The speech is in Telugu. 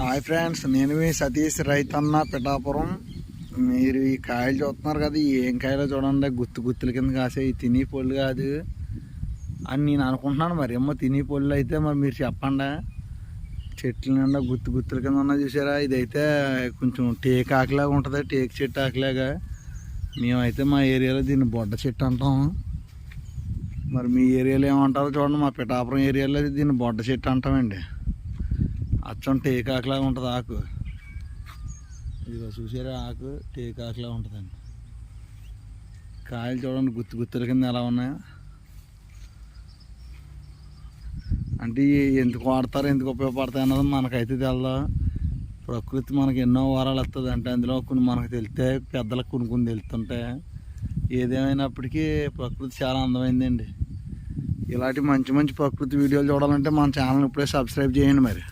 హాయ్ ఫ్రెండ్స్ నేను మీ సతీష్ రైతన్న పిఠాపురం. మీరు ఈ కాయలు చూస్తున్నారు కదా ఏం కాయలో చూడండి. గుత్తు గుత్తుల కింద కాసే ఈ తిని పళ్ళు కాదు. అని నేను అనుకుంటున్నాను మరి. ఏమో తిని పళ్ళు అయితే మరి మీరు చెప్పండి. చెట్ల నిండా గుత్తు గుత్తుల కింద ఉన్నా చూసారా? ఇదైతే కొంచెం టేక్ ఆకులాగా ఉంటుంది. టేక్ చెట్టు ఆకులాగా. మేమైతే మా ఏరియాలో దీన్ని బొడ్డ చెట్టు అంటాం. మరి మీ ఏరియాలో ఏమంటారో చూడండి. మా పిఠాపురం ఏరియాలో దీన్ని బొడ్డ చెట్టు అంటామండి. అచ్చం టేకాకులా ఉంటుంది ఆకు. ఇదిగో చూసారా ఆకు? టేకాకులా ఉంటుందండి. కాయలు చూడండి గుత్తు గుత్తుల కింద ఎలా ఉన్నాయో. అంటే ఎందుకు వాడతారు ఎందుకు ఉపయోగపడతాయి అన్నది మనకైతే తెలదు. ప్రకృతి మనకి ఎన్నో వారాలు వస్తుంది అంటే అందులో కొన్ని మనకు తెలితే పెద్దలకు కొన్ని కొన్ని తెలుస్తుంటాయి. ఏదేమైనప్పటికీ ప్రకృతి చాలా అందమైందండి. ఇలాంటి మంచి మంచి ప్రకృతి వీడియోలు చూడాలంటే మన ఛానల్ ఇప్పుడే సబ్స్క్రైబ్ చేయండి మరి.